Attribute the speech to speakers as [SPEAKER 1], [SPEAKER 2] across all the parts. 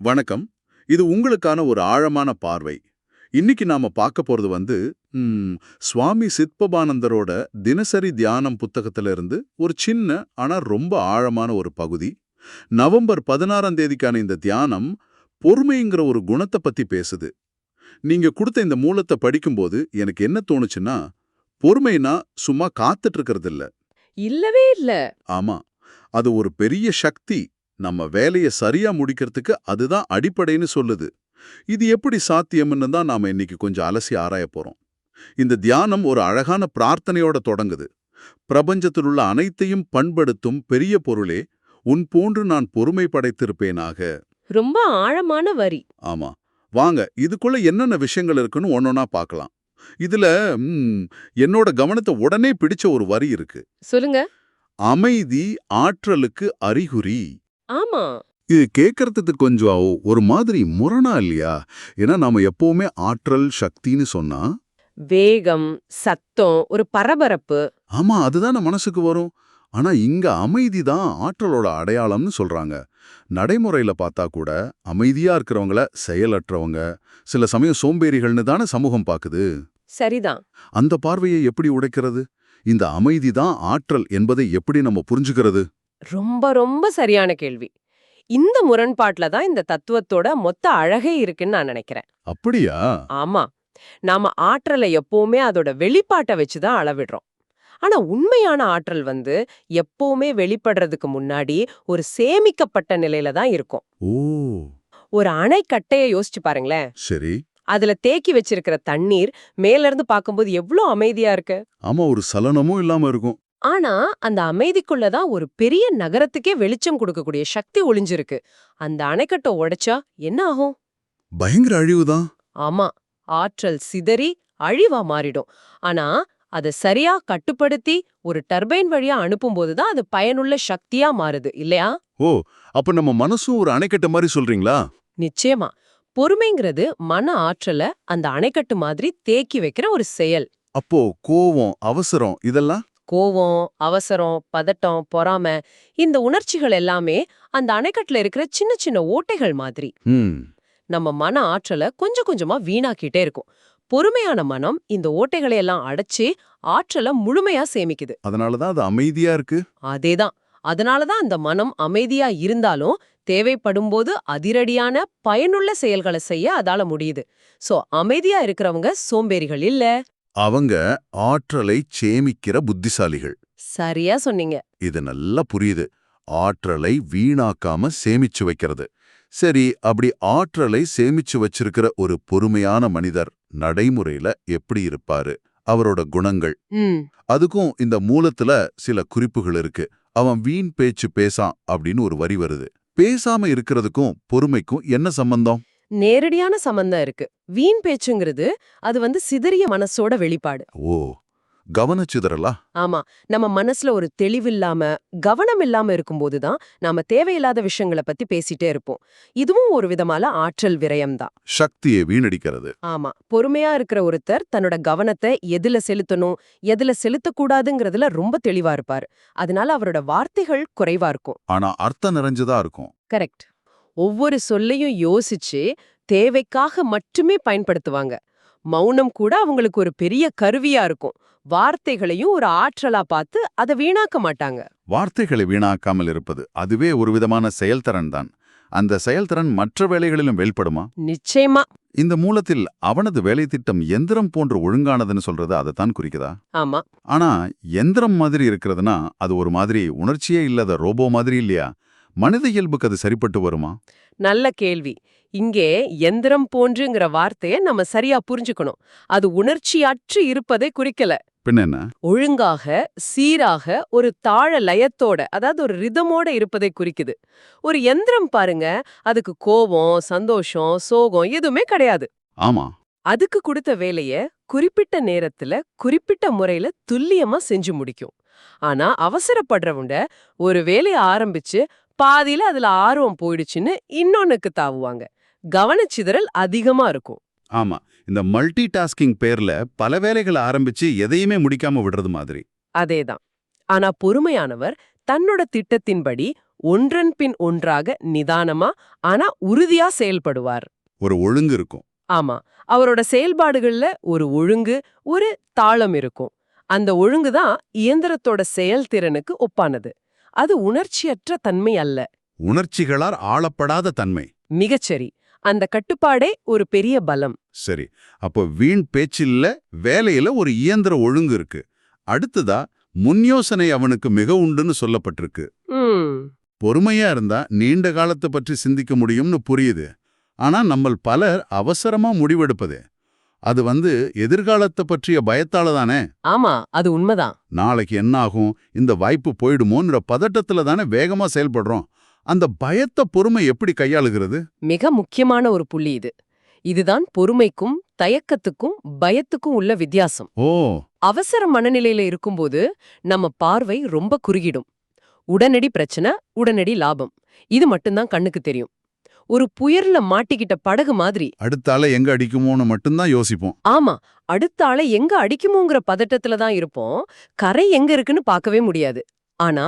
[SPEAKER 1] வணக்கம். இது உங்களுக்கான ஒரு ஆழமான பார்வை. இன்னைக்கு நாம பார்க்க போறது வந்து சுவாமி சித்பபானந்தரோட தினசரி தியானம் புத்தகத்துல இருந்து ஒரு சின்ன ஆனா ரொம்ப ஆழமான ஒரு பகுதி. நவம்பர் பதினாறாம் தேதிக்கான இந்த தியானம் பொறுமைங்கிற ஒரு குணத்தை பத்தி பேசுது. நீங்க கொடுத்த இந்த மூலத்தை படிக்கும்போது எனக்கு என்ன தோணுச்சுன்னா பொறுமைனா சும்மா காத்துட்டு இருக்கிறது இல்ல.
[SPEAKER 2] இல்லவே இல்ல.
[SPEAKER 1] ஆமா. அது ஒரு பெரிய சக்தி. நம்ம வேலையை சரியா முடிக்கிறதுக்கு அதுதான் அடிப்படைன்னு சொல்லுது. இது எப்படி சாத்தியம்னு தான் நாம இன்னைக்கு கொஞ்சம் அலசி ஆராய போறோம். இந்த தியானம் ஒரு அழகான பிரார்த்தனையோட தொடங்குது. பிரபஞ்சத்தில் உள்ள அனைத்தையும் பண்படுத்தும் பெரிய பொருளே உன் போன்று நான் பொறுமை படைத்திருப்பேனாக.
[SPEAKER 2] ரொம்ப ஆழமான வரி.
[SPEAKER 1] ஆமா. வாங்க இதுக்குள்ள என்னென்ன விஷயங்கள் இருக்குன்னு ஒன்னொன்னா பார்க்கலாம். இதுல என்னோட கவனத்தை உடனே பிடிச்ச ஒரு வரி இருக்கு.
[SPEAKER 2] சொல்லுங்க.
[SPEAKER 1] அமைதி ஆற்றலுக்கு அறிகுறி.
[SPEAKER 2] ஆமா.
[SPEAKER 1] இது கேட்கறதுக்கு கொஞ்சம் ஒரு மாதிரி முரணா இல்லையா? ஏன்னா நாம எப்பவுமே ஆற்றல் சக்தின்னு சொன்னா?
[SPEAKER 2] வேகம் சத்தம் ஒரு பரபரப்பு.
[SPEAKER 1] ஆமா அதுதானே மனசுக்கு வரும். ஆனா இங்க அமைதி தான் ஆற்றலோட அடையாளம்னு சொல்றாங்க. நடைமுறையில பார்த்தா கூட அமைதியா இருக்கிறவங்கள செயலற்றவங்க சில சமயம் சோம்பேறிகள்னு தானே சமூகம் பாக்குது.
[SPEAKER 2] சரிதான்.
[SPEAKER 1] அந்த பார்வையை எப்படி உடைக்கிறது? இந்த அமைதி தான் ஆற்றல் என்பதை எப்படி நம்ம புரிஞ்சுக்கிறது?
[SPEAKER 2] ரொம்ப ரொம்ப சரியான கேள்வி. இந்த முரண்பாட்டுல தான் இந்த தத்துவத்தோட மொத்த அழகே இருக்குன்னு நான் நினைக்கிறேன்.
[SPEAKER 1] அப்படியா?
[SPEAKER 2] ஆமா. நாம ஆற்றலை எப்பவுமே அதோட வெளிப்பாட்டை வச்சு தான் அளவிடுறோம். ஆனா உண்மையான ஆற்றல் வந்து எப்பவுமே வெளிப்படுறதுக்கு முன்னாடி ஒரு சேமிக்கப்பட்ட நிலையில தான் இருக்கும். ஒரு அணைக்கட்டைய யோசிச்சு பாருங்களேன்.
[SPEAKER 1] சரி.
[SPEAKER 2] அதுல தேக்கி வச்சிருக்கிற தண்ணீர் மேல இருந்து பார்க்கும்போது எவ்ளோ அமைதியா இருக்கு.
[SPEAKER 1] ஆமா ஒரு சலனமும் இல்லாம இருக்கும்.
[SPEAKER 2] ஆனா அந்த அமைதிக்குள்ளதான் ஒரு பெரிய நகரத்துக்கே வெளிச்சம் கொடுக்கக்கூடிய சக்தி ஒளிஞ்சிருக்கு. அந்த அணைக்கட்டை உடைச்சா என்ன ஆகும்?
[SPEAKER 1] பயங்கர அழிவுதான்
[SPEAKER 2] ஆமா ஆற்றல் சிதறி அழிவா மாறிடும். ஆனா அதை சரியா கட்டுப்படுத்தி ஒரு டர்பைன் வழியா அனுப்பும்போது தான் அது பயனுள்ள சக்தியா மாறுது இல்லையா?
[SPEAKER 1] ஓ அப்ப நம்ம மனசும் ஒரு அணைக்கட்டு மாதிரி சொல்றீங்களா?
[SPEAKER 2] நிச்சயமா. பொறுமைங்கிறது மன ஆற்றல அந்த அணைக்கட்டு மாதிரி தேக்கி வைக்கிற ஒரு செயல்.
[SPEAKER 1] அப்போ கோவம் அவசரம் இதெல்லாம்?
[SPEAKER 2] கோவம் அவசரம் பதட்டம் பொறாமை இந்த உணர்ச்சிகள் எல்லாமே அந்த அணைக்கட்டுல இருக்கிற சின்ன சின்ன ஓட்டைகள் மாதிரி. நம்ம மன ஆற்றலை கொஞ்சம் கொஞ்சமா வீணாக்கிட்டே இருக்கும். பொறுமையான மனம் இந்த ஓட்டைகளை எல்லாம் அடைச்சு ஆற்றலை முழுமையா சேமிக்குது.
[SPEAKER 1] அதனாலதான் அது அமைதியா இருக்கு?
[SPEAKER 2] அதேதான் அதனாலதான் அந்த மனம் அமைதியா இருந்தாலும் தேவைப்படும்போது அதிரடியான பயனுள்ள செயல்களை செய்ய அதால முடியுது. சோ அமைதியா இருக்கிறவங்க சோம்பேறிகள் இல்ல.
[SPEAKER 1] அவங்க ஆற்றலை சேமிக்கிற புத்திசாலிகள்.
[SPEAKER 2] சரியா சொன்னீங்க.
[SPEAKER 1] இது நல்லா புரியுது. ஆற்றலை வீணாக்காம சேமிச்சு வைக்கிறது. சரி அப்படி ஆற்றலை சேமிச்சு வச்சிருக்கிற ஒரு பொறுமையான மனிதர் நடைமுறையில எப்படி இருப்பாரு? அவரோட குணங்கள். அதுக்கும் இந்த மூலத்துல சில குறிப்புகள் இருக்கு. அவன் வீண் பேச்சு பேசான் அப்படின்னு ஒரு வரி வருது. பேசாம இருக்கிறதுக்கும் பொறுமைக்கும் என்ன சம்பந்தம்?
[SPEAKER 2] நேரடியான சம்பந்தம் இருக்கு. வீண் பேச்சுங்கிறது அது வந்து சிதறிய மனசோட வெளிப்பாடு.
[SPEAKER 1] ஓ கவனச்சிதறலா?
[SPEAKER 2] ஆமா. நம்ம மனசுல ஒரு தெளிவில்லாம கவனம் இல்லாம இருக்கும்போது தான் நாம தேவையில்லாத விஷயங்களை பத்தி பேசிட்டே இருப்போம். இதுவும் ஒரு விதமான ஆற்றல் விரயம்தான்
[SPEAKER 1] சக்தியை வீணடிக்கிறது.
[SPEAKER 2] ஆமா. பொறுமையா இருக்கிற ஒருத்தர் தன்னோட கவனத்தை எதுல செலுத்தணும் எதுல செலுத்தக்கூடாதுங்கிறதுல ரொம்ப தெளிவா இருப்பாரு. அதனால அவரோட வார்த்தைகள் குறைவா இருக்கும்.
[SPEAKER 1] ஆனா அர்த்தம் நிறைஞ்சதா இருக்கும்.
[SPEAKER 2] கரெக்ட். ஒவ்வொரு சொல்லையும் யோசிச்சு தேவைக்காக மட்டுமே பயன்படுத்துவாங்க. மௌனம் கூட அவங்களுக்கு ஒரு பெரிய கருவியா இருக்கும். வார்த்தைகளையும் ஒரு ஆற்றலா பார்த்து அதை வீணாக்க மாட்டாங்க.
[SPEAKER 1] வார்த்தைகளை வீணாக்காமல் இருப்பது அதுவே ஒரு விதமான செயல்திறன் தான். அந்த செயல்திறன் மற்ற வேலைகளிலும் வெளிப்படுமா?
[SPEAKER 2] நிச்சயமா.
[SPEAKER 1] இந்த மூலத்தில் அவனது வேலை திட்டம் எந்திரம் போன்று ஒழுங்கானதுன்னு சொல்றது அதைத்தான் குறிக்குதா?
[SPEAKER 2] ஆமா.
[SPEAKER 1] ஆனா எந்திரம் மாதிரி இருக்கிறதுனா அது ஒரு மாதிரி உணர்ச்சியே இல்லாத ரோபோ மாதிரி இல்லையா? மனித இயல்புக்கு அது சரிப்பட்டு வருமா?
[SPEAKER 2] நல்ல கேள்வி. இங்கே எந்திரம் போன்றுங்கிற வார்த்தைய நம்ம சரியா புரிஞ்சுக்கணும். அது உணர்ச்சியற்று இருப்பதை குறிக்கல.
[SPEAKER 1] பின்ன
[SPEAKER 2] ஒழுங்காக சீராக ஒரு தாழ லயத்தோட அதாவது ஒரு ரிதமோட இருப்பதை குறிக்குது. ஒரு எந்திரம் பாருங்க அதுக்கு கோபம் சந்தோஷம் சோகம் எதுவுமே கிடையாது.
[SPEAKER 1] ஆமா.
[SPEAKER 2] அதுக்கு கொடுத்த வேலைய குறிப்பிட்ட நேரத்துல குறிப்பிட்ட முறையில துல்லியமா செஞ்சு முடிக்கும். ஆனா அவசரப்படுறவங்க ஒரு வேலைய ஆரம்பிச்சு பாதியில அதுல ஆர்வம் போயிடுச்சுன்னு இன்னொன்னுக்கு தாவுவாங்க. கவனச்சிதறல் அதிகமா இருக்கும்.
[SPEAKER 1] ஆமா. இந்த மல்டி டாஸ்கிங் பேர்ல பல வேலைகளை ஆரம்பிச்சு எதையுமே முடிக்காம விடுறது மாதிரி.
[SPEAKER 2] அதேதான். ஆனா பொறுமையானவர் தன்னோட திட்டத்தின்படி ஒன்றன் பின் ஒன்றாக நிதானமா ஆனா உறுதியா செயல்படுவார்.
[SPEAKER 1] ஒரு ஒழுங்கு இருக்கும்.
[SPEAKER 2] ஆமா. அவரோட செயல்பாடுகள்ல ஒரு ஒழுங்கு ஒரு தாளம் இருக்கும். அந்த ஒழுங்கு தான் இயந்திரத்தோட செயல்திறனுக்கு ஒப்பானது. அது உணர்ச்சியற்ற தன்மை அல்ல.
[SPEAKER 1] உணர்ச்சிகளால் ஆளப்படாத தன்மை.
[SPEAKER 2] மிகச்சரி அந்த கட்டுப்பாடே ஒரு பெரிய பலம்.
[SPEAKER 1] சரி. அப்போ வீண் பேச்சில்ல வேலையில ஒரு இயந்திர ஒழுங்கு இருக்கு. அடுத்ததா முன்யோசனை அவனுக்கு மிக உண்டுன்னு சொல்லப்பட்டிருக்கு. பொறுமையா இருந்தா நீண்ட காலத்தை பற்றி சிந்திக்க முடியும்னு புரியுது. ஆனா நம்மள் பலர் அவசரமா முடிவெடுப்பது. அது வந்து எதிர்காலத்தை பற்றிய பயத்தால தானே?
[SPEAKER 2] ஆமா அது உண்மைதான்.
[SPEAKER 1] நாளைக்கு என்ன ஆகும் இந்த வாய்ப்பு போயிடுமோன்ற பதட்டத்துல தானே வேகமா செயல்படுறோம். அந்த பயத்த பொறுமை எப்படி கையாளுகிறது?
[SPEAKER 2] மிக முக்கியமான ஒரு புள்ளி இது. இதுதான் பொறுமைக்கும் தயக்கத்துக்கும் பயத்துக்கும் உள்ள வித்தியாசம்.
[SPEAKER 1] ஓ.
[SPEAKER 2] அவசர மனநிலையில இருக்கும்போது நம்ம பார்வை ரொம்ப குறுகிடும். உடனடி பிரச்சனை உடனடி லாபம். இது மட்டும்தான் கண்ணுக்கு தெரியும். ஒரு புயர்ல மாட்டிக்கிட்ட படகு மாதிரி.
[SPEAKER 1] அடுத்தால எங்க அடிக்குமோன்னு மட்டும்தான் யோசிப்போம்.
[SPEAKER 2] ஆமா அடுத்த ஆளை எங்க அடிக்குமோங்கிற பதட்டத்துல தான் இருப்போம். கரை எங்க இருக்குன்னு பார்க்கவே முடியாது. ஆனா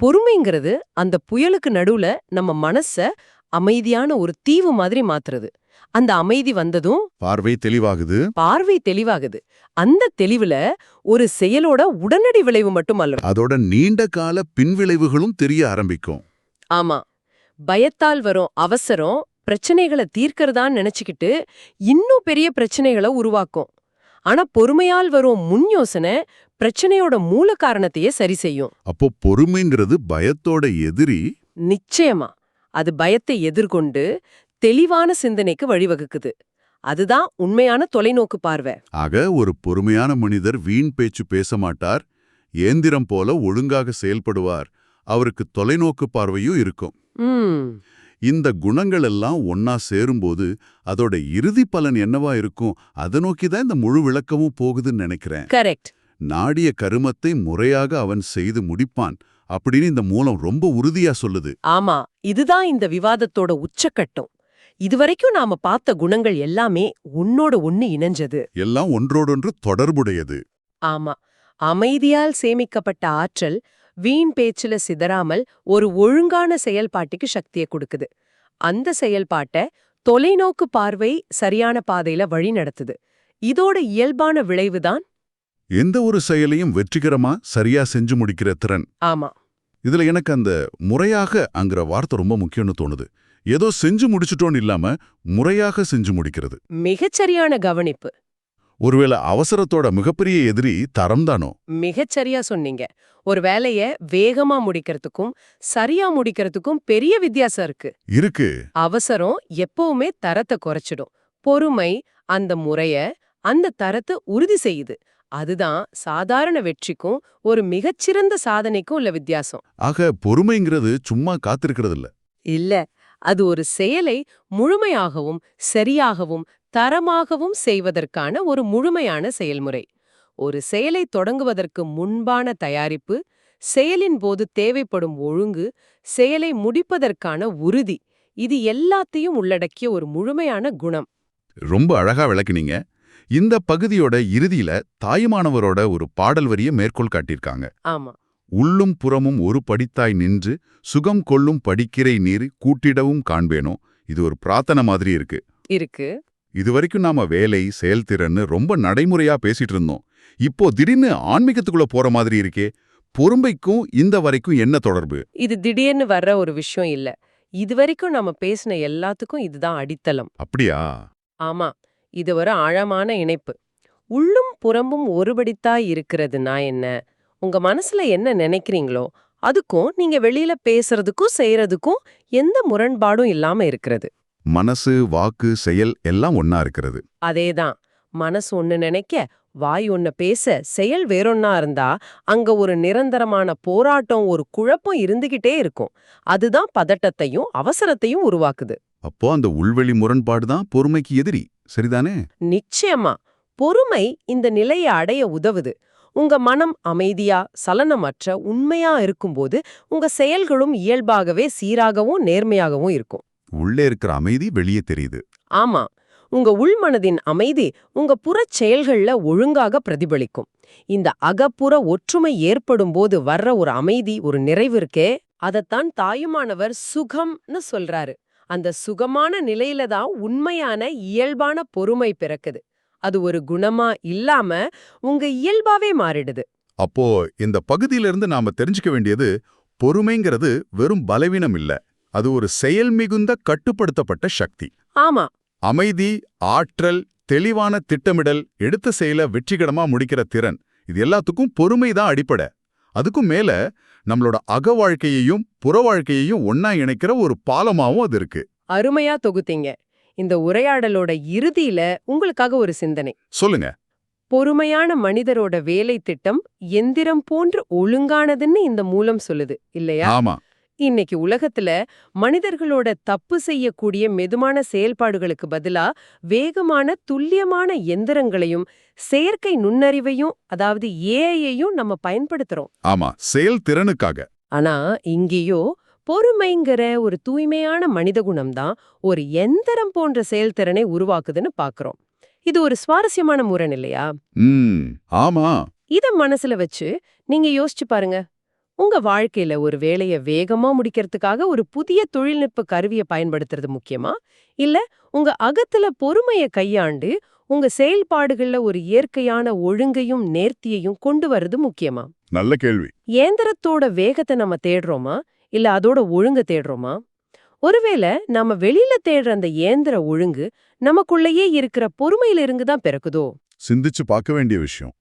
[SPEAKER 2] பொறுமைங்கிறது அந்த புயலுக்கு நடுவுல நம்ம மனச அமைதியான ஒரு தீவு மாதிரி மாத்துறது. அந்த அமைதி வந்ததும்
[SPEAKER 1] பார்வை தெளிவாகுது.
[SPEAKER 2] பார்வை தெளிவாகுது. அந்த தெளிவுல ஒரு செயலோட உடனடி விளைவு மட்டும் அல்ல.
[SPEAKER 1] அதோட நீண்ட கால பின்விளைவுகளும் தெரிய ஆரம்பிக்கும்.
[SPEAKER 2] ஆமா. பயத்தால் வரும் அவசரம் பிரச்சனைகளை தீர்க்கறதான்னு நினைச்சுக்கிட்டு இன்னும் பெரிய பிரச்சனைகளை உருவாக்கும். ஆனா பொறுமையால் வரும் முன் யோசனை பிரச்சனையோட மூல காரணத்தையே சரி செய்யும்.
[SPEAKER 1] அப்போ பொறுமைன்றது பயத்தோட எதிரி?
[SPEAKER 2] நிச்சயமா. அது பயத்தை எதிர்கொண்டு தெளிவான சிந்தனைக்கு வழிவகுக்குது. அதுதான் உண்மையான தொலைநோக்கு பார்வை.
[SPEAKER 1] ஆக ஒரு பொறுமையான மனிதர் வீண் பேச்சு பேச மாட்டார் ஏந்திரம் போல ஒழுங்காக செயல்படுவார். அவருக்கு தொலைநோக்கு பார்வையும் இருக்கும். இந்த குணங்கள் எல்லாம் ஒன்னா சேரும்போது அதோட இறுதி பலன் என்னவா இருக்கும்? அதை நோக்கி தான் இந்த முழு விளக்கமும் போகுதுன்னு நினைக்கிறேன்.
[SPEAKER 2] கரெக்ட்.
[SPEAKER 1] நாடிய கருமத்தை முறையாக அவன் செய்து முடிப்பான் அப்படின்னு இந்த மூலம் ரொம்ப உறுதியா சொல்லுது.
[SPEAKER 2] ஆமா இதுதான் இந்த விவாதத்தோட உச்சக்கட்டம். இதுவரைக்கும் நாம பார்த்த குணங்கள் எல்லாமே உன்னோட ஒண்ணு இணைஞ்சது.
[SPEAKER 1] எல்லாம் ஒன்றோடொன்று தொடர்புடையது.
[SPEAKER 2] ஆமா அமைதியால் சேமிக்கப்பட்ட ஆற்றல் வீண் பேச்சுல சிதறாமல் ஒரு ஒழுங்கான செயல்பாட்டுக்கு சக்தியை கொடுக்குது. அந்த செயல்பாட்டை தொலைநோக்கு பார்வை சரியான பாதையில வழி நடத்துது. இதோட இயல்பான விளைவுதான்
[SPEAKER 1] எந்த ஒரு செயலையும் வெற்றிகரமா சரியா செஞ்சு முடிக்கிற திறன்.
[SPEAKER 2] ஆமா.
[SPEAKER 1] இதுல எனக்கு அந்த முறையாக அங்கிற வார்த்தை ரொம்ப முக்கியம்னு தோணுது. ஏதோ செஞ்சு முடிச்சிட்டோன்னு இல்லாம முறையாக செஞ்சு முடிக்கிறது.
[SPEAKER 2] மிகச்சரியான கவனிப்பு.
[SPEAKER 1] ஒருவேளை அவசரத்தோட மிகப்பெரிய எதிரி தரம்தானோ
[SPEAKER 2] மிகச்சரியா சொன்னீங்க. ஒரு வேலைய வேகமா முடிக்கிறதுக்கும் சரியா முடிக்கிறதுக்கும் பெரிய வித்தியாசம் இருக்கு.
[SPEAKER 1] இருக்கு.
[SPEAKER 2] அவசரம் எப்பவுமே தரத்தை குறைச்சிடும். பொறுமை அந்த முறைய அந்த தரத்தை உறுதி செய்யுது. அதுதான் சாதாரண வெற்றிக்கும் ஒரு மிகச்சிறந்த சாதனைக்கும் உள்ள வித்தியாசம்.
[SPEAKER 1] ஆக பொறுமைங்கிறது சும்மா காத்திருக்கிறது இல்ல
[SPEAKER 2] இல்ல அது ஒரு செயலை முழுமையாகவும் சரியாகவும் தரமாகவும் செய்வதற்கான ஒரு முழுமையான செயல்முறை. ஒரு செயலை தொடங்குவதற்கு முன்பான தயாரிப்பு செயலின் போது தேவைப்படும் ஒழுங்கு செயலை முடிப்பதற்கான உறுதி இது எல்லாத்தையும் உள்ளடக்கிய ஒரு முழுமையான குணம்.
[SPEAKER 1] ரொம்ப அழகா விளக்குனீங்க. இந்த பகுதியோட இறுதியில தாயுமானவரோட ஒரு பாடல் வரிய மேற்கோள் காட்டியிருக்காங்க.
[SPEAKER 2] ஆமா.
[SPEAKER 1] உள்ளும் புறமும் ஒரு படித்தாய் நின்று சுகம் கொள்ளும் படிக்கிறை நீர் கூட்டிடவும் காண்பேனோ? இது ஒரு பிரார்த்தனை மாதிரி இருக்கு.
[SPEAKER 2] இருக்கு.
[SPEAKER 1] இதுவரைக்கும் நாம வேலை செயல்திறன்னு ரொம்ப நடைமுறையா பேசிட்டு இருந்தோம். இப்போ திடீர்னு ஆன்மீகத்துக்குள்ள போற மாதிரி இருக்கே பொறுமைக்கும் இந்த வரைக்கும் என்ன தொடர்பு?
[SPEAKER 2] இது திடீர்னு வர்ற ஒரு விஷயம் இல்ல. இதுவரைக்கும் நம்ம பேசின எல்லாத்துக்கும் இதுதான் அடித்தளம்.
[SPEAKER 1] அப்படியா?
[SPEAKER 2] ஆமா இது ஒரு ஆழமான இணைப்பு. உள்ளும் புறம்பும் ஒருபடித்தாய் இருக்கிறதுனா என்ன? உங்க மனசுல என்ன நினைக்கிறீங்களோ அதுக்கும் நீங்க வெளியில பேசுறதுக்கும் செய்யறதுக்கும் எந்த முரண்பாடும் இல்லாம இருக்கிறது.
[SPEAKER 1] மனசு வாக்கு செயல் எல்லாம் ஒன்னா இருக்கிறது.
[SPEAKER 2] அதேதான். மனசு ஒண்ணு நினைக்க வாய் ஒண்ணு பேச செயல் வேறொன்னா இருந்தா அங்க ஒரு நிரந்தரமான போராட்டம் ஒரு குழப்பம் இருந்துகிட்டே இருக்கும். அதுதான் பதட்டத்தையும் அவசரத்தையும் உருவாக்குது.
[SPEAKER 1] அப்போ அந்த உள்வெளி முரண்பாடு தான் பொறுமைக்கு எதிரி சரிதானே?
[SPEAKER 2] நிச்சயமா. பொறுமை இந்த நிலையை அடைய உதவுது. உங்க மனம் அமைதியா சலனமற்ற உண்மையா இருக்கும்போது உங்க செயல்களும் இயல்பாகவே சீராகவும் நேர்மையாகவும் இருக்கும்.
[SPEAKER 1] உள்ளே இருக்கிற அமைதி வெளியே தெரியுது.
[SPEAKER 2] ஆமா. உங்க உள்மனதின் அமைதி உங்க புறச் செயல்கள்ல ஒழுங்காக பிரதிபலிக்கும். இந்த அகப்புற ஒற்றுமை ஏற்படும் போது வர்ற ஒரு அமைதி ஒரு நிறைவு இருக்கே அதத்தான் தாயுமானவர் சுகம்னு சொல்றாரு. அந்த சுகமான நிலையில தான் உண்மையான இயல்பான பொறுமை பிறக்குது. அது ஒரு குணமா இல்லாம உங்க இயல்பாவே மாறிடுது.
[SPEAKER 1] அப்போ இந்த பகுதியிலிருந்து நாம தெரிஞ்சுக்க வேண்டியது பொறுமைங்கிறது வெறும் பலவீனம் இல்ல. அது ஒரு செயல் மிகுந்த கட்டுப்படுத்தப்பட்ட சக்தி.
[SPEAKER 2] ஆமா.
[SPEAKER 1] அமைதி ஆற்றல் தெளிவான திட்டமிடல் எடுத்த செயலை வெற்றிகரமா முடிக்கிற திறன் இது எல்லாத்துக்கும் பொறுமை தான் அடிப்படை. அதுக்கும் மேல நம்மளோட அக வாழ்க்கையையும் புற வாழ்க்கையையும் ஒண்ணா இணைக்கிற ஒரு பாலமாவும் அது இருக்கு.
[SPEAKER 2] அருமையா தொகுத்தீங்க. இந்த உரையாடலோட இறுதியில உங்களுக்காக ஒரு சிந்தனை.
[SPEAKER 1] சொல்லுங்க.
[SPEAKER 2] பொறுமையான மனிதரோட வேலை திட்டம் எந்திரம் போன்று ஒழுங்கானதுன்னு இந்த மூலம் சொல்லுது இல்லையா?
[SPEAKER 1] ஆமா.
[SPEAKER 2] இன்னைக்கு உலகத்துல மனிதர்களோட தப்பு செய்யக்கூடிய மெதுமான செயல்பாடுகளுக்கு பதிலா வேகமான துல்லியமான எந்திரங்களையும் செயற்கை நுண்ணறிவையும் அதாவது ஏஐயையும் நம்ம பயன்படுத்துறோம்.
[SPEAKER 1] ஆமா செயல் திறனுக்காக.
[SPEAKER 2] ஆனா இங்கேயோ பொறுமைங்கிற ஒரு தூய்மையான மனித குணம்தான் ஒரு எந்திரம் போன்ற செயல்திறனை உருவாக்குதுன்னு பாக்குறோம். இது ஒரு சுவாரஸ்யமான முரண் இல்லையா?
[SPEAKER 1] ஆமா.
[SPEAKER 2] இத மனசுல வச்சு நீங்க யோசிச்சு பாருங்க. உங்க வாழ்க்கையில ஒரு வேலைய வேகமா முடிக்கிறதுக்காக ஒரு புதிய தொழில்நுட்ப கருவியை பயன்படுத்துறது முக்கியமா? இல்ல உங்க அகத்துல பொறுமைய கையாண்டு உங்க செயல்பாடுகள்ல ஒரு இயற்கையான ஒழுங்கையும் நேர்த்தியையும் கொண்டு வர்றது முக்கியமா?
[SPEAKER 1] நல்ல கேள்வி.
[SPEAKER 2] இயந்திரத்தோட வேகத்தை நம்ம தேடுறோமா? இல்ல அதோட ஒழுங்க தேடுறோமா? ஒருவேளை நாம வெளியில தேடுற அந்த இயந்திர ஒழுங்கு நமக்குள்ளேயே இருக்கிற பொறுமையில இருந்து தான் பிறக்குதோ?
[SPEAKER 1] சிந்திச்சு பார்க்க வேண்டிய விஷயம்.